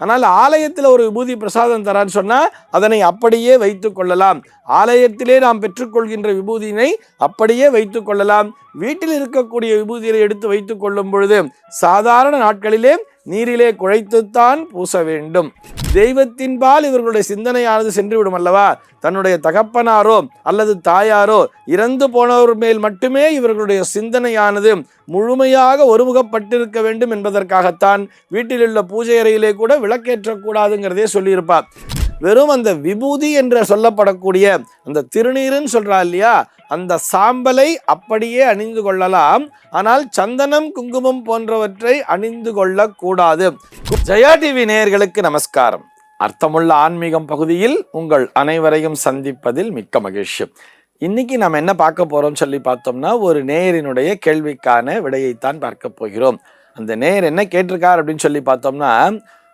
ஆனால் ஆலயத்தில் ஒரு விபூதி பிரசாதம் தரான்னு சொன்னால் அதனை அப்படியே வைத்து கொள்ளலாம். ஆலயத்திலே நாம் பெற்றுக்கொள்கின்ற விபூதியினை அப்படியே வைத்து கொள்ளலாம். வீட்டில் இருக்கக்கூடிய விபூதியை எடுத்து வைத்து கொள்ளும் பொழுது சாதாரண நாட்களிலே நீரிலே குழைத்துத்தான் பூச வேண்டும். தெய்வத்தின்பால் இவர்களுடைய சிந்தனையானது சென்றுவிடும் அல்லவா? தன்னுடைய தகப்பனாரோ அல்லது தாயாரோ இறந்து போனவர் மேல் மட்டுமே இவர்களுடைய சிந்தனையானது முழுமையாக ஒருமுகப்பட்டிருக்க வேண்டும் என்பதற்காகத்தான் வீட்டிலுள்ள பூஜை அறையிலே கூட விளக்கேற்றக்கூடாதுங்கிறதே சொல்லியிருப்பார். வெறும் அந்த விபூதி என்று சொல்லப்படக்கூடிய அந்த திருநீருன்னு சொல்கிறா இல்லையா? அந்த சாம்பலை அப்படியே அணிந்து கொள்ளலாம். ஆனால் சந்தனம் குங்குமம் போன்றவற்றை அணிந்து கொள்ளக்கூடாது. ஜெயா டிவி நேயர்களுக்கு நமஸ்காரம். அர்த்தமுள்ள ஆன்மீகம் பகுதியில் உங்கள் அனைவரையும் சந்திப்பதில் மிக்க மகிழ்ச்சி. இன்னைக்கு நம்ம என்ன பார்க்க போறோம் சொல்லி பார்த்தோம்னா ஒரு நேயரினுடைய கேள்விக்கான விடையைத்தான் பார்க்க போகிறோம். அந்த நேயர் என்ன கேட்டிருக்கார் அப்படின்னு சொல்லி பார்த்தோம்னா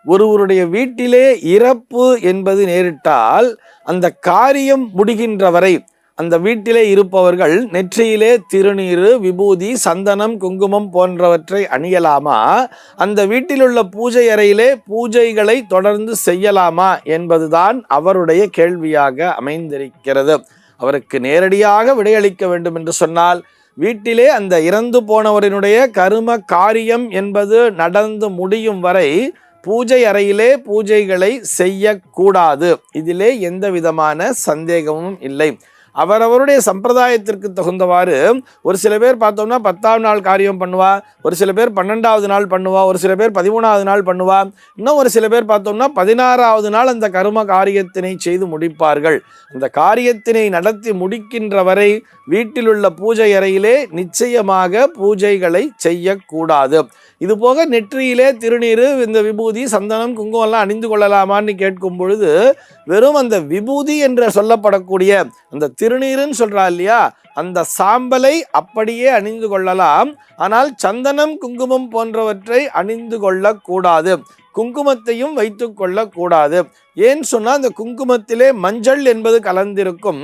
ஒருவருடைய வீட்டிலே இறப்பு என்பது நேரிட்டால் அந்த காரியம் முடிகின்ற வரை அந்த வீட்டிலே இருப்பவர்கள் நெற்றியிலே திருநீர் விபூதி சந்தனம் குங்குமம் போன்றவற்றை அணியலாமா? அந்த வீட்டிலுள்ள பூஜை அறையிலே பூஜைகளை தொடர்ந்து செய்யலாமா என்பதுதான் அவருடைய கேள்வியாக அமைந்திருக்கிறது. அவருக்கு நேரடியாக விடையளிக்க வேண்டும் என்று சொன்னால் வீட்டிலே அந்த இறந்து போனவரினுடைய கரும காரியம் என்பது நடந்து முடியும் வரை பூஜை அறையிலே பூஜைகளை செய்யக்கூடாது. இதிலே எந்த விதமான சந்தேகமும் இல்லை. அவரவருடைய சம்பிரதாயத்திற்கு தகுந்தவாறு ஒரு சில பேர் பார்த்தோம்னா பத்தாம் நாள் காரியம் பண்ணுவா ஒரு சில பேர் பன்னெண்டாவது நாள் பண்ணுவா ஒரு சில பேர் பதிமூணாவது நாள் பண்ணுவா. இன்னும் ஒரு சில பேர் பார்த்தோம்னா பதினாறாவது நாள் அந்த கரும காரியத்தினை செய்து முடிப்பார்கள். அந்த காரியத்தினை நடத்தி முடிக்கின்ற வரை வீட்டிலுள்ள பூஜை அறையிலே நிச்சயமாக பூஜைகளை செய்யக்கூடாது. இது போக நெற்றியிலே திருநீர் இந்த விபூதி சந்தனம் குங்குமம் எல்லாம் அணிந்து கொள்ளலாமான்னு கேட்கும் பொழுது வெறும் அந்த விபூதி என்று சொல்லப்படக்கூடிய அந்த திருநீருன்னு சொல்றா இல்லையா? அந்த சாம்பலை அப்படியே அணிந்து கொள்ளலாம். ஆனால் சந்தனம் குங்குமம் போன்றவற்றை அணிந்து கொள்ளக்கூடாது. குங்குமத்தையும் வைத்து கொள்ளக்கூடாது. ஏன் சொன்னால் அந்த குங்குமத்திலே மஞ்சள் என்பது கலந்திருக்கும்.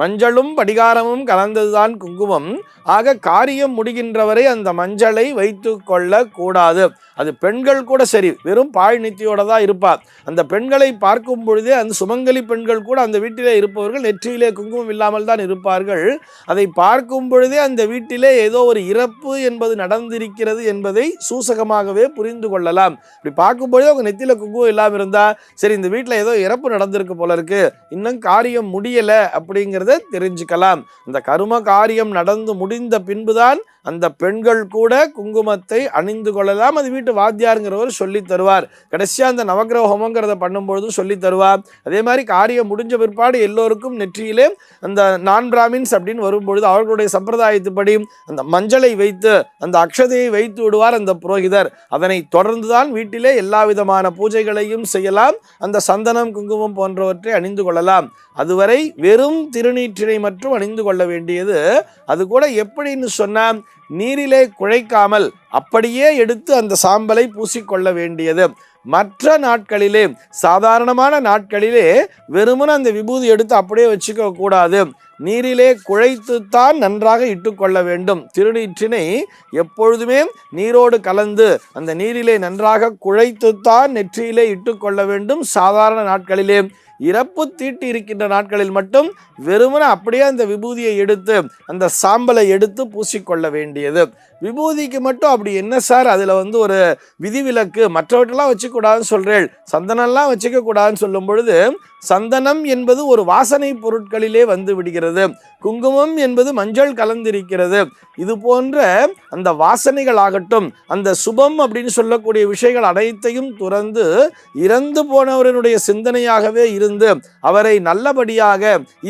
மஞ்சளும் படிகாரமும் கலந்ததுதான் குங்குமம். ஆக காரியம் முடிகின்றவரை அந்த மஞ்சளை வைத்து கொள்ளக்கூடாது. அது பெண்கள் கூட சரி வெறும் பாழ் நித்தியோட தான் இருப்பார் அந்த பெண்களை பார்க்கும் பொழுதே அந்த சுமங்கலி பெண்கள் கூட அந்த வீட்டிலே இருப்பவர்கள் நெற்றியிலே குங்குமம் இல்லாமல் தான் இருப்பார்கள். அதை பார்க்கும் பொழுதே அந்த வீட்டிலே ஏதோ ஒரு இறப்பு என்பது நடந்திருக்கிறது என்பதை சூசகமாகவே புரிந்து கொள்ளலாம். இப்படி பார்க்கும்பொழுதே உங்கள் நெத்தியில் குங்குமம் இல்லாமல் இருந்தால் சரி இந்த வீட்டில் ஏதோ இறப்பு நடந்திருக்கு போல இருக்கு. இன்னும் காரியம் முடியலை அப்படிங்கிறத தெரிஞ்சுக்கலாம். இந்த கரும காரியம் நடந்து முடிந்த பின்புதான் அந்த பெண்கள் கூட குங்குமத்தை அணிந்து கொள்ளலாம். அது வீட்டு வாத்தியாருங்கிறவர் சொல்லி தருவார். கடைசியாக அந்த நவகிரக ஹோமங்கிறத பண்ணும்பொழுதும் சொல்லி தருவார். அதே மாதிரி காரியம் முடிஞ்ச பிற்பாடு எல்லோருக்கும் நெற்றியிலே அந்த நான் பிராமின்ஸ் அப்படின்னு வரும்பொழுது அவர்களுடைய சம்பிரதாயத்துப்படி அந்த மஞ்சளை வைத்து அந்த அக்ஷதையை வைத்து விடுவார் அந்த புரோகிதர். அதனை தொடர்ந்துதான் வீட்டிலே எல்லா விதமான பூஜைகளையும் செய்யலாம். அந்த சந்தனம் குங்குமம் போன்றவற்றை அணிந்து கொள்ளலாம். அதுவரை வெறும் திருநீற்றினை மட்டும் அணிந்து கொள்ள வேண்டியது. அது கூட எப்படின்னு சொன்னா நீரிலே குழைக்காமல் அப்படியே எடுத்து அந்த சாம்பலை பூசிக்கொள்ள வேண்டியது. மற்ற நாட்களிலே சாதாரணமான நாட்களிலே வெறுமன அந்த விபூதி எடுத்து அப்படியே வச்சுக்க கூடாது. நீரிலே குழைத்துத்தான் நன்றாக இட்டுக்கொள்ள வேண்டும். திருநீற்றினை எப்பொழுதுமே நீரோடு கலந்து அந்த நீரிலே நன்றாக குழைத்துத்தான் நெற்றியிலே இட்டுக்கொள்ள வேண்டும். சாதாரண நாட்களிலே இறப்பு தீட்டி இருக்கின்ற நாட்களில் மட்டும் வெறுமன அப்படியே அந்த விபூதியை எடுத்து அந்த சாம்பலை எடுத்து பூசிக்கொள்ள வேண்டியது. விபூதிக்கு மட்டும் அப்படி என்ன சார்? அதில் வந்து ஒரு விதிவிலக்கு. மற்றவற்றெல்லாம் வச்சுக்கூடாதுன்னு சொல்கிறேன் சந்தனம்லாம் வச்சுக்க கூடாதுன்னு சொல்லும் பொழுது சந்தனம் என்பது ஒரு வாசனை பொருட்களிலே வந்து விடுகிறது. குங்குமம் என்பது மஞ்சள் கலந்திருக்கிறது. இது போன்ற அந்த வாசனைகள் ஆகட்டும் அந்த சுபம் அப்படின்னு சொல்லக்கூடிய விஷயங்கள் அனைத்தையும் துறந்து இறந்து போனவரனுடைய சிந்தனையாகவே இருந்து அவரை நல்லபடியாக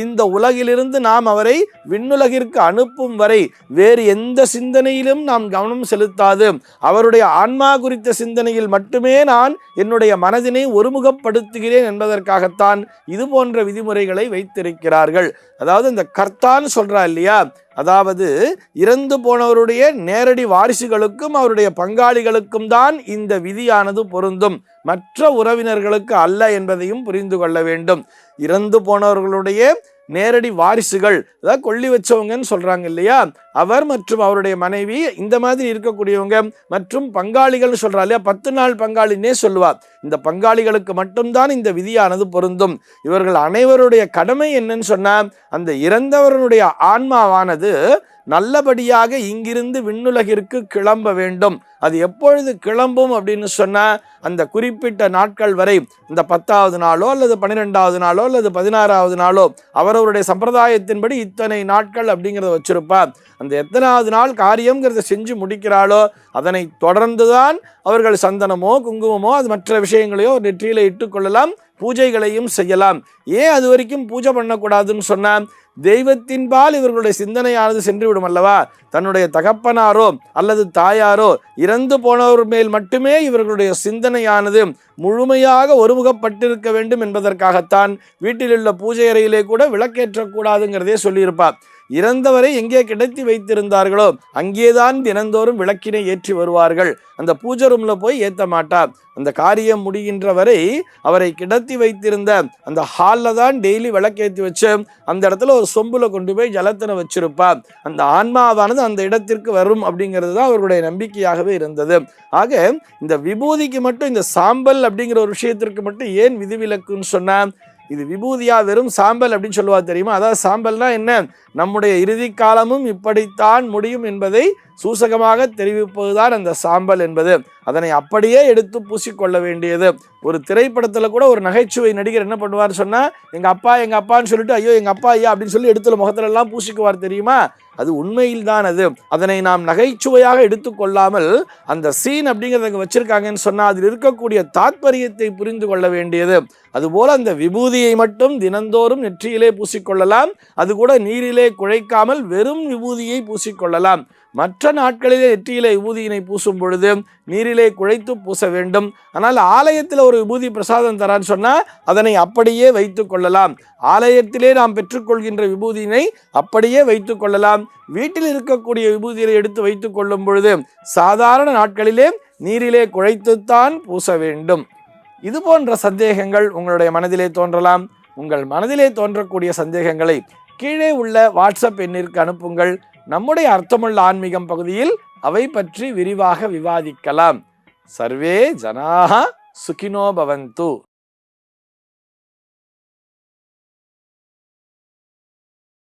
இந்த உலகிலிருந்து நாம் அவரை விண்ணுலகிற்கு அனுப்பும் வரை வேறு எந்த சிந்தனையிலும் நாம் கவனம் செலுத்தாது. அவருடைய ஆன்மா குறித்த சிந்தனையில் மட்டுமே நான் என்னுடைய மனதினை ஒருமுகப்படுத்துகிறேன் என்பதற்காகத்தான் இது போன்ற விதிமுறைகளை வைத்திருக்கிறார்கள். அதாவது இந்த கர்த்தான்னு சொல்றா இல்லையா? அதாவது இறந்து போனவருடைய நேரடி வாரிசுகளுக்கும் அவருடைய பங்காளிகளுக்கும் தான் இந்த விதியானது பொருந்தும். மற்ற உறவினர்களுக்கு அல்ல என்பதையும் புரிந்து கொள்ள வேண்டும். இறந்து போனவர்களுடைய நேரடி வாரிசுகள் அதாவது கொள்ளி வச்சவங்கன்னு சொல்றாங்க இல்லையா? அவர் மற்றும் அவருடைய மனைவி இந்த மாதிரி இருக்கக்கூடியவங்க மற்றும் பங்காளிகள்னு சொல்றா இல்லையா? பத்து நாள் பங்காளின்னே சொல்லுவார் இந்த பங்காளிகளுக்கு மட்டும்தான் இந்த விதியானது பொருந்தும். இவர்கள் அனைவருடைய கடமை என்னன்னு சொன்னா அந்த இறந்தவருடைய ஆன்மாவானது நல்லபடியாக இங்கிருந்து விண்ணுலகிற்கு கிளம்ப வேண்டும். அது எப்பொழுது கிளம்பும் அப்படின்னு சொன்னால் அந்த குறிப்பிட்ட நாட்கள் வரை இந்த பத்தாவது நாளோ அல்லது பன்னிரெண்டாவது நாளோ அல்லது பதினாறாவது நாளோ அவரவருடைய சம்பிரதாயத்தின்படி இத்தனை நாட்கள் அப்படிங்கிறத வச்சுருப்பார். அந்த எத்தனாவது நாள் காரியங்கிறத செஞ்சு முடிக்கிறாளோ அதனை தொடர்ந்து தான் அவர்கள் சந்தனமோ குங்குமமோ அது மற்ற விஷயங்களையோ நெற்றியில் இட்டுக்கொள்ளலாம் பூஜைகளையும் செய்யலாம். ஏன் அது வரைக்கும் பூஜை பண்ணக்கூடாதுன்னு சொன்னால் தெய்வத்தின்பால் இவர்களுடைய சிந்தனையானது சென்றுவிடும் அல்லவா? தன்னுடைய தகப்பனாரோ அல்லது தாயாரோ இறந்து போனவர் மேல் மட்டுமே இவர்களுடைய சிந்தனையானது முழுமையாக ஒருமுகப்பட்டிருக்க வேண்டும் என்பதற்காகத்தான் வீட்டிலுள்ள பூஜை அறையிலே கூட விளக்கேற்றக்கூடாதுங்கிறதே சொல்லியிருப்பார். இறந்தவரை எங்கே கிடத்தி வைத்திருந்தார்களோ அங்கேதான் தினந்தோறும் விளக்கினை ஏற்றி வருவார்கள். அந்த பூஜை ரூம்ல போய் ஏத்த மாட்டார் அந்த காரியம் முடிகின்ற வரை அவரை கிடத்தி வைத்திருந்த அந்த ஹாலில் தான் டெய்லி விளக்கேற்றி வச்சு அந்த இடத்துல ஒரு சொம்புல கொண்டு போய் ஜலத்தனை வச்சிருப்பார் அந்த ஆன்மாவானது அந்த இடத்திற்கு வரும் அப்படிங்கிறது தான் அவருடைய நம்பிக்கையாகவே இருந்தது. ஆக இந்த விபூதிக்கு மட்டும் இந்த சாம்பல் அப்படிங்கிற ஒரு விஷயத்திற்கு மட்டும் ஏன் விதிவிலக்குன்னு சொன்னால் இது விபூதியா வெறும் சாம்பல் அப்படின்னு சொல்லுவா தெரியுமா? அதாவது சாம்பல்னா என்ன? நம்முடைய இறுதி காலமும் இப்படித்தான் முடியும் என்பதை சூசகமாக தெரிவிப்பதுதான் அந்த சாம்பல் என்பது. அதனை அப்படியே எடுத்து பூசிக்கொள்ள வேண்டியது. ஒரு திரைப்படத்தில் கூட ஒரு நகைச்சுவை நடிகர் என்ன பண்ணுவார் சொன்னால் எங்கள் அப்பா எங்கள் அப்பான்னு சொல்லிட்டு ஐயோ எங்கள் அப்பா ஐயா அப்படின்னு சொல்லி எடுத்துல முகத்திலெல்லாம் பூசிக்குவார் தெரியுமா? அது உண்மையில் தான் அது. அதனை நாம் நகைச்சுவையாக எடுத்துக்கொள்ளாமல் அந்த சீன் அப்படிங்கிறத அங்க வச்சிருக்காங்கன்னு சொன்னால் அதில் இருக்கக்கூடிய தாத்பரியத்தை புரிந்து கொள்ள வேண்டியது. அதுபோல் அந்த விபூதியை மட்டும் தினந்தோறும் நெற்றியிலே பூசிக்கொள்ளலாம். அது கூட நீரிலே குழைக்காமல் வெறும் விபூதியை பூசிக்கொள்ளலாம். மற்ற நாட்களிலே நெற்றியிலே விபூதியினை பூசும் பொழுது நீரில் குழைத்து பூச வேண்டும். ஆனால் ஆலயத்தில் ஒரு விபூதி பிரசாதம் தரான்னு சொன்னால் அதனை அப்படியே வைத்து கொள்ளலாம். ஆலயத்திலே நாம் பெற்றுக்கொள்கின்ற விபூதியினை அப்படியே வைத்து கொள்ளலாம். வீட்டில் இருக்கக்கூடிய விபூதியை எடுத்து வைத்துக் கொள்ளும் பொழுது சாதாரண நாட்களிலே நீரிலே குழைத்துத்தான் பூச வேண்டும். இது போன்ற சந்தேகங்கள் உங்களுடைய மனதிலே தோன்றலாம். உங்கள் மனதிலே தோன்றக்கூடிய சந்தேகங்களை கீழே உள்ள வாட்ஸ்அப் எண்ணிற்கு அனுப்புங்கள். நம்முடைய அர்த்தமுள்ள ஆன்மீகம் பகுதியில் அவை பற்றி விரிவாக விவாதிக்கலாம். சர்வே ஜனாக சுகினோ பவந்து.